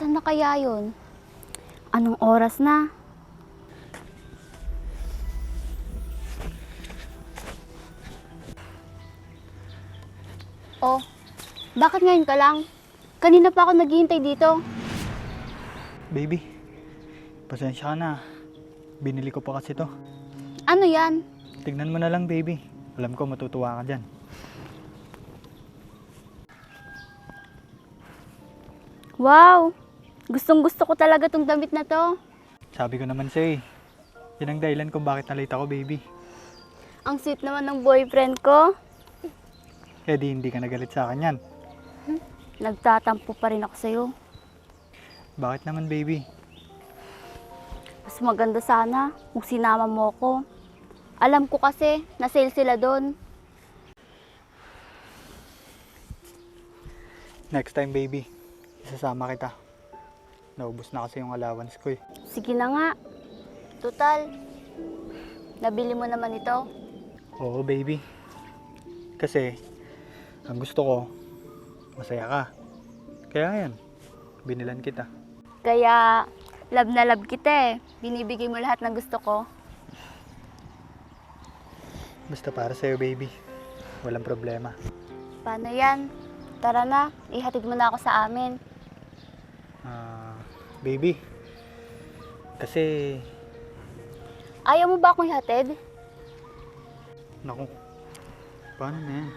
Nasaan na kaya yun? Anong oras na? Oh, bakit ngayon ka lang? Kanina pa ako naghihintay dito. Baby, pasensya ka na. Binili ko pa kasi to. Ano yan? Tignan mo na lang, baby. Alam ko matutuwa ka dyan. Wow! Gustong gusto ko talaga tong damit na to. Sabi ko naman sa'yo eh. Yan ang dahilan kung bakit nalate ako, baby. Ang sweet naman ng boyfriend ko. Kaya di hindi ka nagalit sa akin yan. Nagtatampo pa rin ako sa'yo. Bakit naman, baby? Mas maganda sana kung sinama mo ko. Alam ko kasi, na-sale sila doon. Next time, baby. Isasama kita. Naubos na kasi yung allowance ko eh. Sige na nga. Total, nabili mo naman ito. Oo, baby. Kasi, ang gusto ko, masaya ka. Kaya yan, binilan kita. Kaya, love na love kita eh. Binibigay mo lahat ng gusto ko. Basta para sa'yo, baby. Walang problema. Paano yan? Tara na, ihatid mo na ako sa amin. Baby. Kasi, Ayaw mo ba akong ihatid? naku, paano na yan?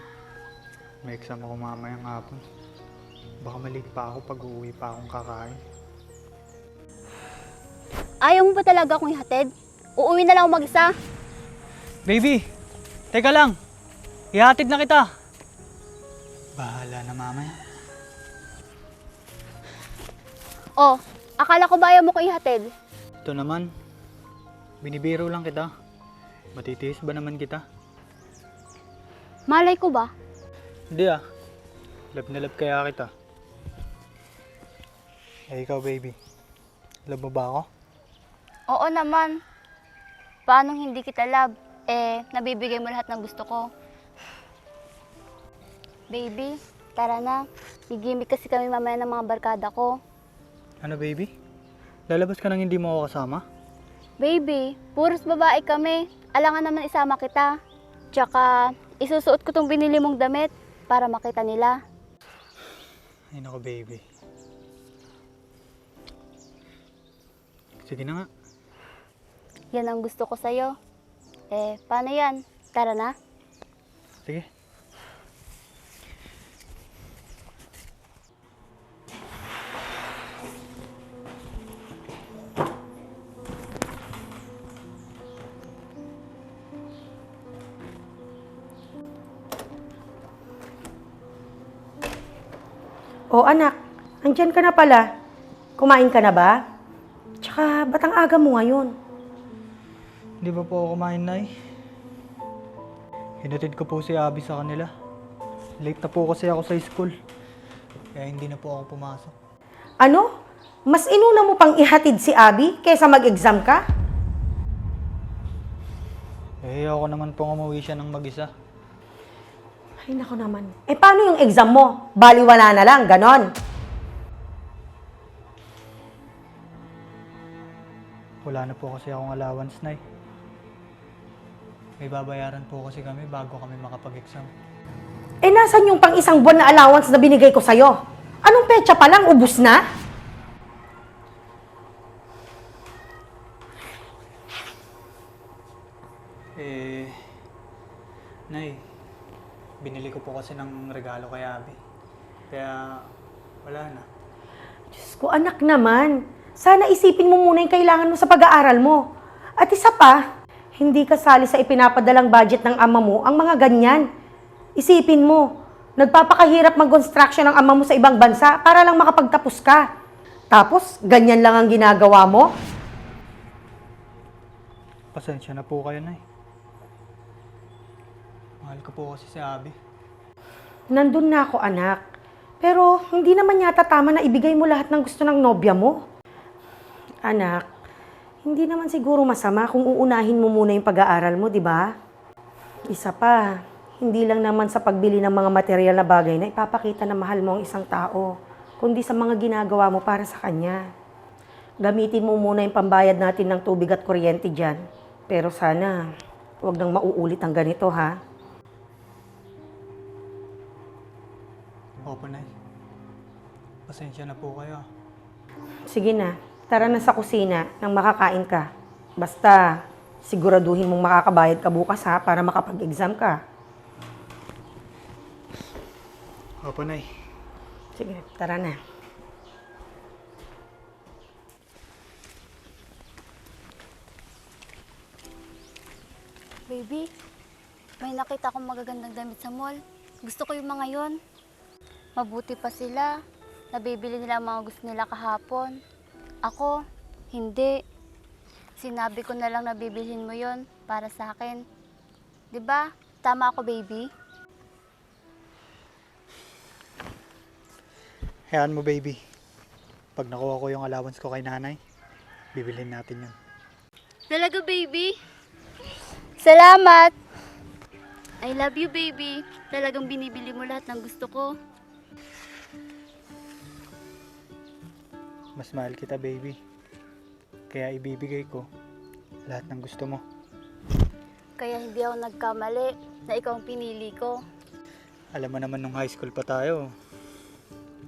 May exam ako mamayang hapon. Baka maliit pa ako pag uuwi pa akong kakain. Ayaw mo ba talaga akong ihatid? Uuwi na lang ako mag-isa. Baby! Teka lang! Ihatid na kita! Bahala na mamaya. Oh, akala ko ba ayaw mo ko ihatid? Ito naman, binibiro lang kita. Matitiis ba naman kita? Malay ko ba? Hindi ah. Love na love kaya kita. Eh ikaw baby, love mo ba ako? Oo naman. Paano hindi kita love? Eh, nabibigay mo lahat ng gusto ko. Baby, tara na. Gigimik kasi kami mamaya ng mga barkada ko. Ano baby? Lalabas ka nang hindi mo ako kasama? Baby, puros babae kami. Alangan naman isama kita. Tsaka, isusuot ko tong binili mong damit para makita nila. Ay nako baby. Sige na nga. Yan ang gusto ko sa'yo. Eh, paano yan? Tara na. Sige. O anak, andyan ka na pala. Kumain ka na ba? Tsaka, ba't ang aga mo ngayon? Hindi ba po ako kumain na Hinatid ko po si Abby sa kanila. Late na po kasi ako sa school. Kaya hindi na po ako pumasok. Ano? Mas inuna mo pang ihatid si Abby kaysa mag-exam ka? Eh, ako naman po umuwi siya ng mag-isa. Ay, nako naman. Eh, paano yung exam mo? Baliwala na lang, ganon. Wala na po kasi akong allowance na May babayaran po kasi kami bago kami makapag-exam. Eh, nasan yung pang isang buwan na allowance na binigay ko sa'yo? Anong petsa pa lang? Ubus na? Eh, Nay, binili ko po kasi ng regalo kay Abby. Kaya, wala na. Diyos ko, anak naman. Sana isipin mo muna yung kailangan mo sa pag-aaral mo. At isa pa, hindi kasali sa ipinapadalang budget ng ama mo ang mga ganyan. Isipin mo, nagpapakahirap mag-construction ng ama mo sa ibang bansa para lang makapagtapos ka. Tapos, ganyan lang ang ginagawa mo? Pasensya na po kayo, Nay. Mahal ko po kasi si Abby. Nandun na ako, anak. Pero, hindi naman yata tama na ibigay mo lahat ng gusto ng nobya mo. Anak, hindi naman siguro masama kung uunahin mo muna yung pag-aaral mo, di ba? Isa pa, hindi lang naman sa pagbili ng mga material na bagay na ipapakita na mahal mo ang isang tao. kundi sa mga ginagawa mo para sa kanya. Gamitin mo muna yung pambayad natin ng tubig at kuryente dyan. Pero sana, huwag nang mauulit ang ganito ha. Opo, Nay. Pasensya na po kayo. Sige na, tara na sa kusina nang makakain ka. Basta, siguraduhin mong makakabayad ka bukas ha para makapag-exam ka. Opo, Nay. Sige, tara na. Baby, may nakita akong magagandang damit sa mall. Gusto ko yung mga yon. Mabuti pa sila. Nabibili nila ang mga gusto nila kahapon. Ako, hindi. Sinabi ko na lang nabibilhin mo yon para sa akin. 'Di ba? Tama ako, baby. Hayaan mo, baby. Pag nakuha ko yung allowance ko kay nanay, bibilhin natin yun. Talaga, baby? Salamat! I love you, baby. Talagang binibili mo lahat ng gusto ko. Mas mahal kita, baby. Kaya ibibigay ko lahat ng gusto mo. Kaya hindi ako nagkamali na ikaw ang pinili ko. Alam mo naman nung high school pa tayo,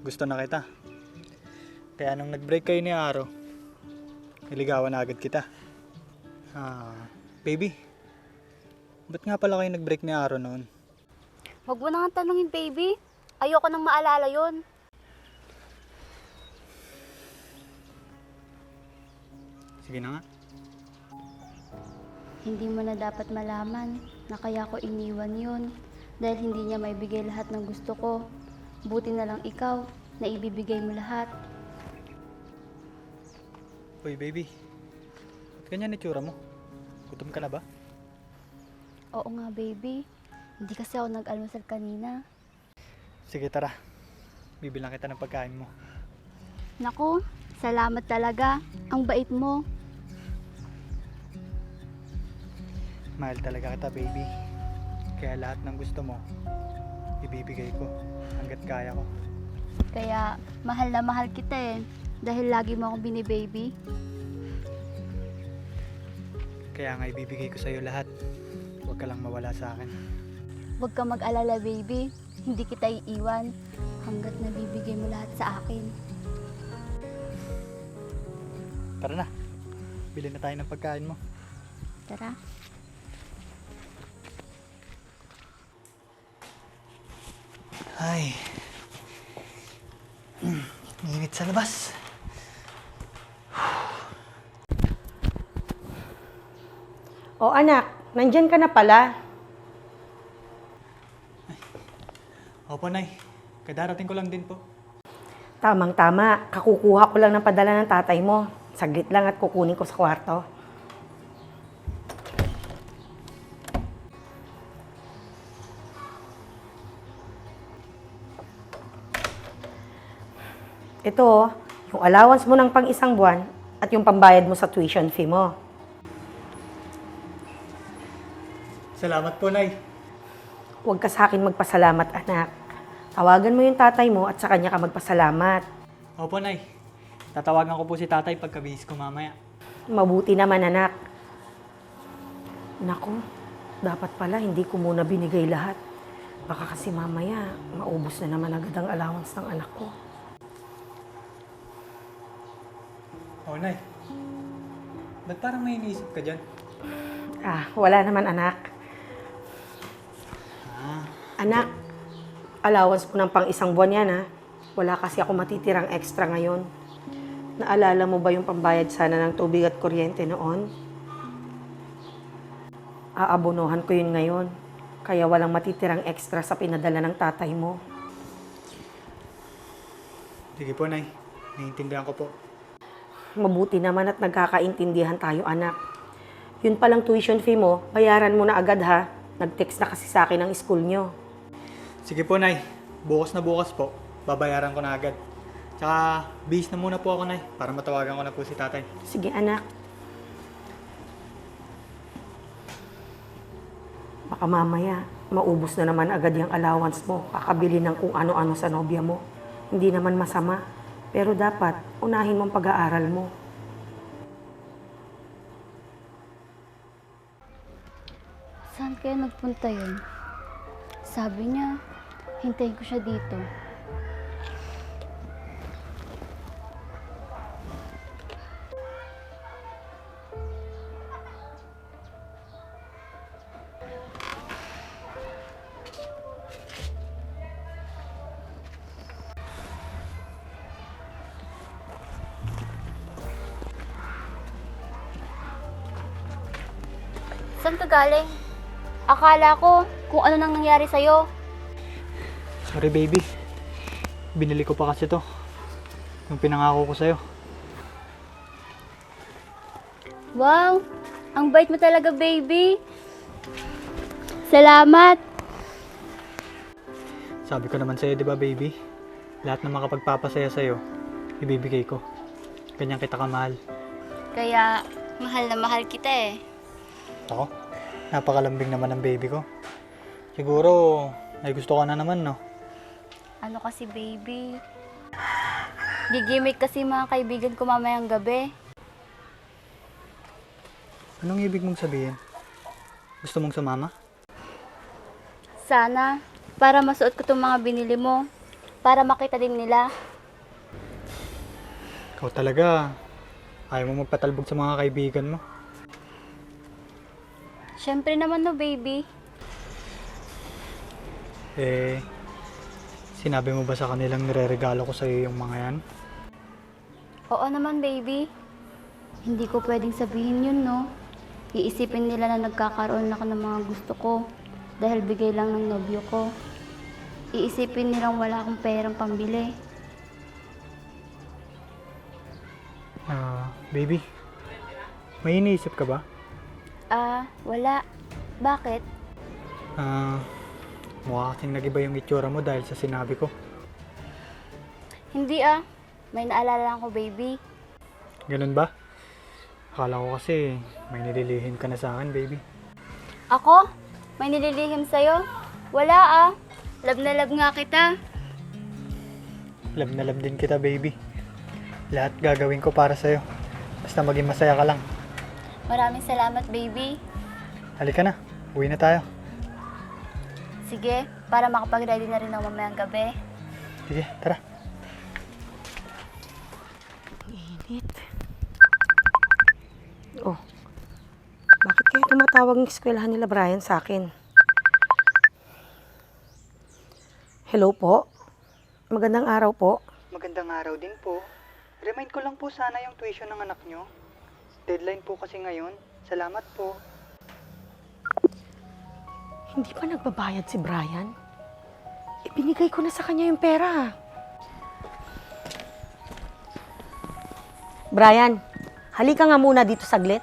gusto na kita. Kaya nung nag-break kayo ni Aro, niligawan na agad kita. Ah, baby, ba't nga pala kayo nag-break ni Aro noon? Huwag mo nang tanungin, baby. Ayoko nang maalala yon. Sige na nga. Hindi mo na dapat malaman na kaya ko iniwan yun dahil hindi niya maibigay lahat ng gusto ko. Buti na lang ikaw na ibibigay mo lahat. Uy, baby. Ba't ganyan itsura mo? Gutom ka na ba? Oo nga, baby. Hindi kasi ako nag-almusal kanina. Sige, tara. Bibilang kita ng pagkain mo. Naku, salamat talaga. Ang bait mo. Mahal talaga kita, baby. Kaya lahat ng gusto mo, ibibigay ko hanggat kaya ko. Kaya mahal na mahal kita eh. Dahil lagi mo akong binibaby. Kaya nga ibibigay ko sa'yo lahat. Huwag ka lang mawala sa akin. Huwag ka mag-alala, baby. Hindi kita iiwan hanggat nabibigay mo lahat sa akin. Tara na. Bili na tayo ng pagkain mo. Tara. Ay. Init sa labas. O anak, nandyan ka na pala. Opo, Nay. Kadarating ko lang din po. Tamang-tama, kakukuha ko lang ng padala ng tatay mo. Saglit lang at kukunin ko sa kwarto. Ito, yung allowance mo ng pang isang buwan at yung pambayad mo sa tuition fee mo. Salamat po, Nay. Huwag ka sa akin magpasalamat, anak. Tawagan mo yung tatay mo at sa kanya ka magpasalamat. Opo, Nay. Tatawagan ko po si tatay pagkabihis ko mamaya. Mabuti naman, anak. Naku, dapat pala hindi ko muna binigay lahat. Baka kasi mamaya, maubos na naman agad ang allowance ng anak ko. Oh, Nay. Ba't parang may iniisip ka dyan? Ah, wala naman, anak. Ah, Anak, allowance mo ng pang isang buwan yan, ha? Wala kasi ako matitirang extra ngayon. Naalala mo ba yung pambayad sana ng tubig at kuryente noon? Aabonohan ko yun ngayon. Kaya walang matitirang extra sa pinadala ng tatay mo. sige po, Nay. Naiintindihan ko po. Mabuti naman at nagkakaintindihan tayo, anak. Yun palang tuition fee mo, bayaran mo na agad ha. Nag-text na kasi sa akin ang school nyo. Sige po, Nay. Bukas na bukas po. Babayaran ko na agad. Tsaka, bihis na muna po ako, Nay. Para matawagan ko na po si tatay. Sige, anak. Baka mamaya, maubos na naman agad yung allowance mo. Kakabili ng kung ano-ano sa nobya mo. Hindi naman masama. Pero dapat, unahin mo ang pag-aaral mo. Saan kaya nagpunta yun? Sabi niya, hintayin ko siya dito. Galing? Akala ko kung ano nang nangyari sa'yo. Sorry baby. Binili ko pa kasi to. Yung pinangako ko sa'yo. Wow! Ang bait mo talaga, baby! Salamat! Sabi ko naman sa'yo, di ba baby? Lahat ng makapagpapasaya sa'yo, ibibigay ko. Ganyan kita kamahal. Kaya, mahal na mahal kita eh. Ako, napakalambing naman ng baby ko. Siguro, ay gusto ka na naman, no? Ano kasi, baby? Gigimik kasi mga kaibigan ko mamayang gabi. Anong ibig mong sabihin? Gusto mong sumama? Sana, para masuot ko itong mga binili mo. Para makita din nila. Ikaw talaga, ayaw mo magpatalbog sa mga kaibigan mo. Siyempre naman no, baby. Eh, sinabi mo ba sa kanilang nireregalo ko sa'yo yung mga yan? Oo naman, baby. Hindi ko pwedeng sabihin yun, no? Iisipin nila na nagkakaroon ako ng mga gusto ko dahil bigay lang ng nobyo ko. Iisipin nilang wala akong perang pambili. Ah, baby, may iniisip ka ba? Ah, wala. Bakit? Ah, mukha kasing nagiba yung itsura mo dahil sa sinabi ko. Hindi ah. May naalala lang ko, baby. Ganun ba? Akala ko kasi may nililihim ka na sa akin, baby. Ako? May nililihim sa'yo? Wala ah. Love na love nga kita. Love na love din kita, baby. Lahat gagawin ko para sa'yo. Basta maging masaya ka lang. Maraming salamat, baby. Halika na, uwi na tayo. Sige, para makapag-ready na rin ako mamayang gabi. Sige, tara. Init. Oh, bakit kaya tumatawag ng eskwelahan nila Brian sa akin? Hello po? Magandang araw po. Magandang araw din po. Remind ko lang po sana yung tuition ng anak nyo. Deadline po kasi ngayon. Salamat po. Hindi pa nagbabayad si Brian? Ibinigay ko na sa kanya yung pera. Brian, halika nga muna dito saglit.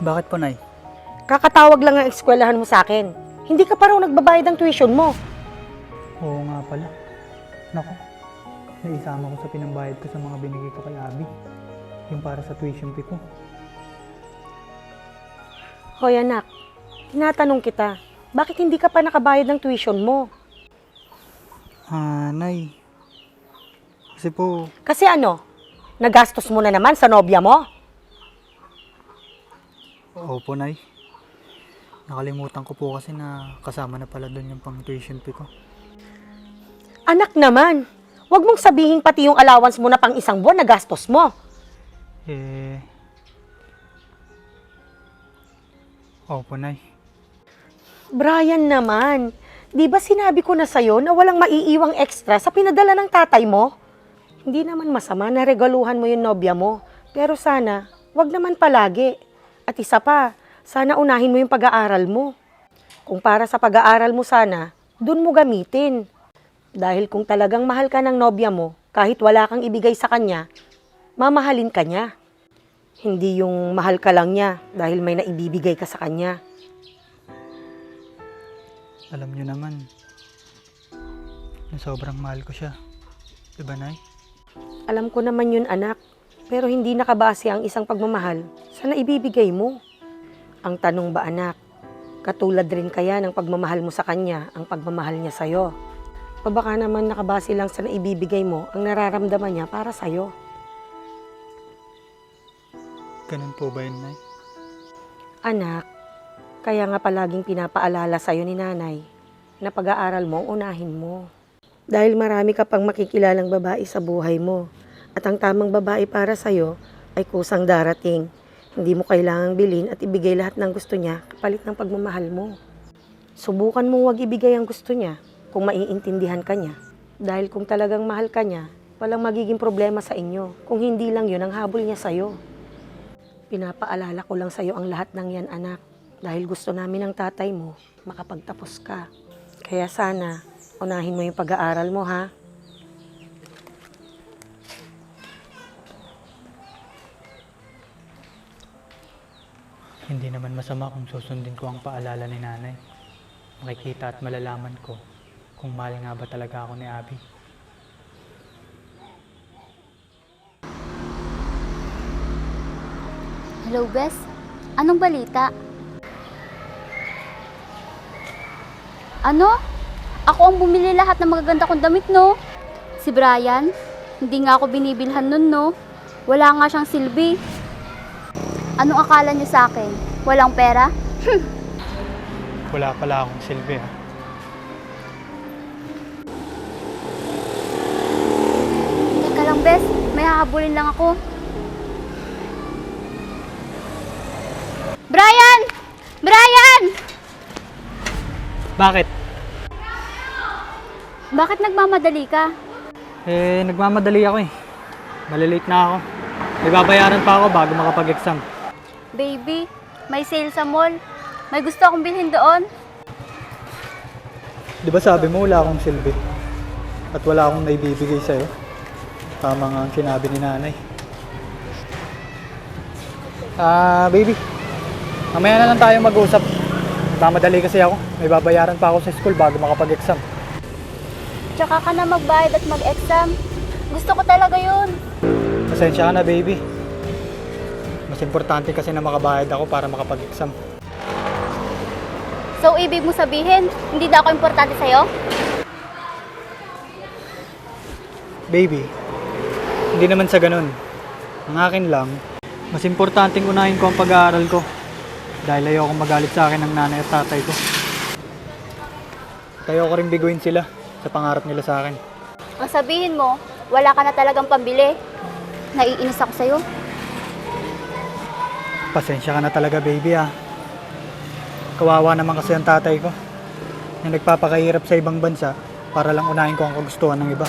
Bakit po, Nay? Kakatawag lang ang eskwelahan mo sa akin. Hindi ka pa raw nagbabayad ng tuition mo. Oo nga pala. Nako, naisama ko sa pinambayad ko sa mga binigay ko kay Abby. Yung para sa tuition fee ko. Hoy anak, tinatanong kita, bakit hindi ka pa nakabayad ng tuition mo? Ah, Nay. Kasi po, Kasi ano, nagastos mo na naman sa nobya mo? opo, Nay. Nakalimutan ko po kasi na kasama na pala doon yung pang tuition fee ko. Anak naman, wag mong sabihin pati yung allowance mo na pang isang buwan na gastos mo. Eh... Opo, Nay. Brian naman, di ba sinabi ko na sa'yo na walang maiiwang extra sa pinadala ng tatay mo? Hindi naman masama na regaluhan mo yung nobya mo. Pero sana, wag naman palagi. At isa pa, sana unahin mo yung pag-aaral mo. Kung para sa pag-aaral mo sana, dun mo gamitin. Dahil kung talagang mahal ka ng nobya mo, kahit wala kang ibigay sa kanya, mamahalin ka niya. Hindi yung mahal ka lang niya dahil may naibibigay ka sa kanya. Alam niyo naman, na sobrang mahal ko siya. Diba, Nay? Alam ko naman yun, anak. Pero hindi nakabase ang isang pagmamahal sa naibibigay mo. Ang tanong ba, anak, Katulad rin kaya ng pagmamahal mo sa kanya, ang pagmamahal niya sa'yo. O baka naman nakabase lang sa naibibigay mo ang nararamdaman niya para sa'yo. Ganun po ba yun, Nay? Anak, kaya nga palaging pinapaalala sa'yo ni nanay na pag-aaral mo unahin mo. Dahil marami ka pang makikilalang babae sa buhay mo at ang tamang babae para sa'yo ay kusang darating. Hindi mo kailangang bilhin at ibigay lahat ng gusto niya kapalit ng pagmamahal mo. Subukan mo wag ibigay ang gusto niya kung maiintindihan ka niya. Dahil kung talagang mahal ka niya, walang magiging problema sa inyo kung hindi lang yun ang habol niya sa'yo. Pinapaalala ko lang sa'yo ang lahat ng yan, anak. Dahil gusto namin ng tatay mo, makapagtapos ka. Kaya sana, unahin mo yung pag-aaral mo, ha? Hindi naman masama kung susundin ko ang paalala ni nanay. Makikita at malalaman ko kung mahal nga ba talaga ako ni Abby. Hello, Bes. Anong balita? Ano? Ako ang bumili lahat ng magaganda kong damit, no? Si Brian? Hindi nga ako binibilhan nun, no? Wala nga siyang silbi. Anong akala niyo sa akin? Walang pera? Wala pala akong silbi ha. Hahabulin lang ako. Brian! Brian! Bakit? Bakit nagmamadali ka? Eh, nagmamadali ako eh. Malilate na ako. May babayaran pa ako bago makapag-exam. Baby, may sale sa mall. May gusto akong bilhin doon. Di ba sabi mo wala akong silbi? At wala akong naibibigay sa'yo? Tama nga ang sinabi ni nanay. Ah, baby. Mamaya na lang tayo mag-usap. Mamadali kasi ako. May babayaran pa ako sa school bago makapag-exam. Tsaka ka na magbayad at mag-exam. Gusto ko talaga yun. Pasensya ka na, baby. Mas importante kasi na makabayad ako para makapag-exam. So, ibig mo sabihin, hindi na ako importante sa'yo? Baby, hindi naman sa ganun. Ang akin lang, mas importanteng unahin ko ang pag-aaral ko. Dahil ayoko magalit sa akin ng nanay at tatay ko. Kaya ko rin biguin sila sa pangarap nila sa akin. Ang sabihin mo, wala ka na talagang pambili. Naiinis ako sa'yo. Pasensya ka na talaga, baby ah. Kawawa naman kasi ang tatay ko. Na nagpapakahirap sa ibang bansa para lang unahin ko ang kagustuhan ng iba.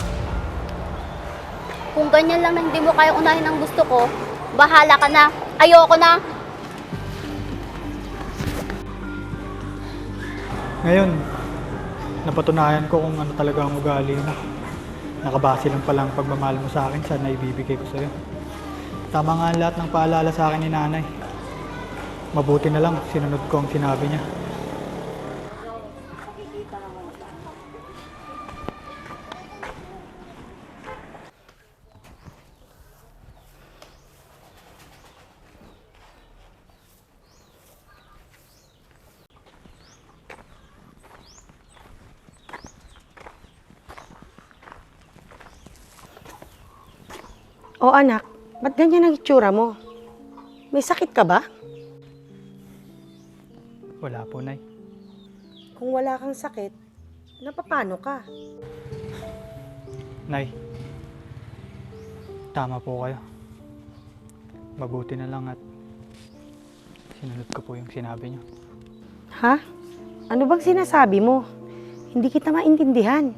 Kung ganyan lang na hindi mo kaya unahin ang gusto ko, bahala ka na. Ayoko na. Ngayon, napatunayan ko kung ano talaga ang ugali mo. Nakabase lang pala ang pagmamahal mo sa akin sa naibibigay ko sa'yo. Tama nga lahat ng paalala sa akin ni nanay. Mabuti na lang, sinunod ko ang sinabi niya. O anak, ba't ganyan ang itsura mo? May sakit ka ba? Wala po, Nay. Kung wala kang sakit, napapano ka? Nay, tama po kayo. Mabuti na lang at sinunod ko po yung sinabi niyo. Ha? Ano bang sinasabi mo? Hindi kita maintindihan.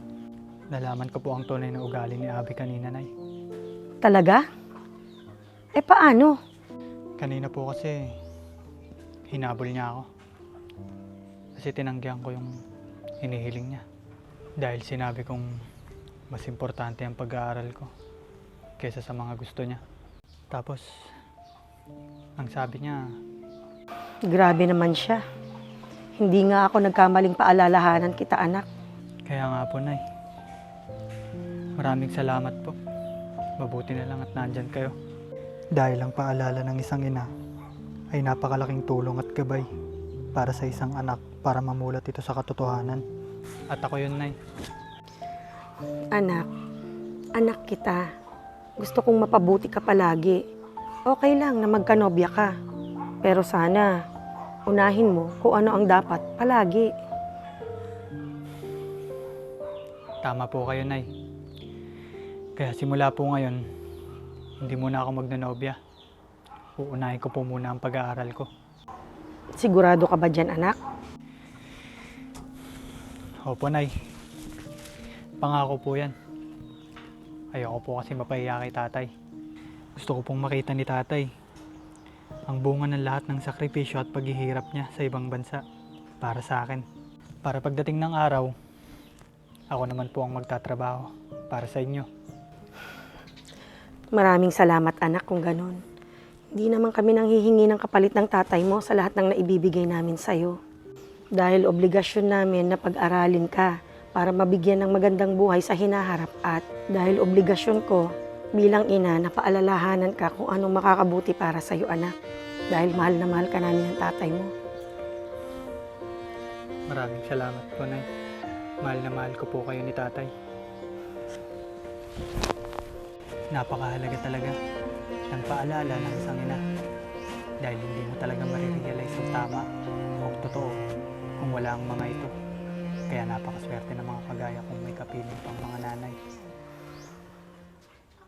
Nalaman ko po ang tunay na ugali ni Abby kanina, Nay. Talaga? Eh paano? Kanina po kasi hinabol niya ako. Kasi tinanggihan ko yung hinihiling niya. Dahil sinabi kong mas importante ang pag-aaral ko kaysa sa mga gusto niya. Tapos, ang sabi niya, Grabe naman siya. Hindi nga ako nagkamaling paalalahanan kita anak. kaya nga po, Nay. Maraming salamat po. Mabuti na lang at nandyan kayo. Dahil ang paalala ng isang ina ay napakalaking tulong at gabay para sa isang anak. para mamulat ito sa katotohanan. At ako yun, Nay. Anak, anak kita. Gusto kong mapabuti ka palagi. Okay lang na magkanobya ka. Pero sana, unahin mo kung ano ang dapat palagi. Tama po kayo, Nay. Kaya simula po ngayon, hindi muna ako magnanobya. Uunahin ko po muna ang pag-aaral ko. Sigurado ka ba dyan, anak? Opo, Nay. Pangako po yan. Ayoko po kasi mapahiya kay tatay. Gusto ko pong makita ni tatay ang bunga ng lahat ng sakripisyo at paghihirap niya sa ibang bansa para sa akin. Para pagdating ng araw, ako naman po ang magtatrabaho para sa inyo. Maraming salamat, anak, kung ganun. Hindi naman kami nang hihingi ng kapalit ng tatay mo sa lahat ng naibibigay namin sa'yo. Dahil obligasyon namin na pag-aralin ka para mabigyan ng magandang buhay sa hinaharap at dahil obligasyon ko bilang ina na paalalahanan ka kung anong makakabuti para sa'yo, anak. Dahil mahal na mahal ka namin ng tatay mo. Maraming salamat po, Nay. Mahal na mahal ko po kayo ni tatay. Napakahalaga talaga ng paalala ng isang ina. Dahil hindi mo talaga marirealize ang tama o ang totoo kung wala ang mga ito. Kaya napakaswerte ng mga kagaya kung may kapiling pang mga nanay.